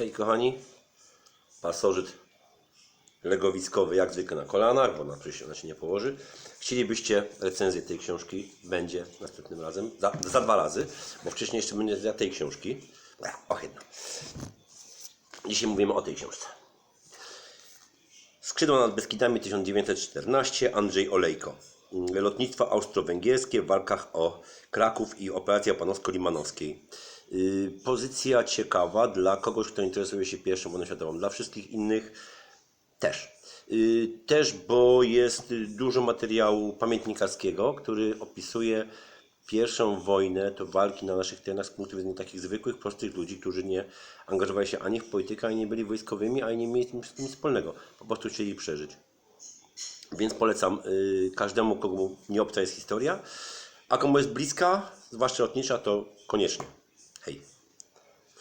Hej kochani, pasożyt legowiskowy jak zwykle na kolanach, bo na przecież ona się nie położy. Chcielibyście recenzję tej książki, będzie następnym razem, za, za dwa razy, bo wcześniej jeszcze będzie dla tej książki. Ech, Och, jedna. Dzisiaj mówimy o tej książce. Skrzydła nad Beskidami 1914, Andrzej Olejko. Lotnictwo austro-węgierskie w walkach o Kraków i operacja panowsko-limanowskiej. Yy, Pozycja ciekawa dla kogoś, kto interesuje się pierwszą wojną światową. Dla wszystkich innych też. Yy, Też, bo jest y, dużo materiału pamiętnikarskiego, który opisuje pierwszą wojnę, to walki na naszych terenach z punktu widzenia takich zwykłych, prostych ludzi, którzy nie angażowali się ani w politykę, ani nie byli wojskowymi, ani nie mieli wszystkim nic wspólnego. Po prostu chcieli przeżyć. Więc polecam y, każdemu, komu nie obca jest historia, a komu jest bliska, zwłaszcza lotnicza, to koniecznie. Hej.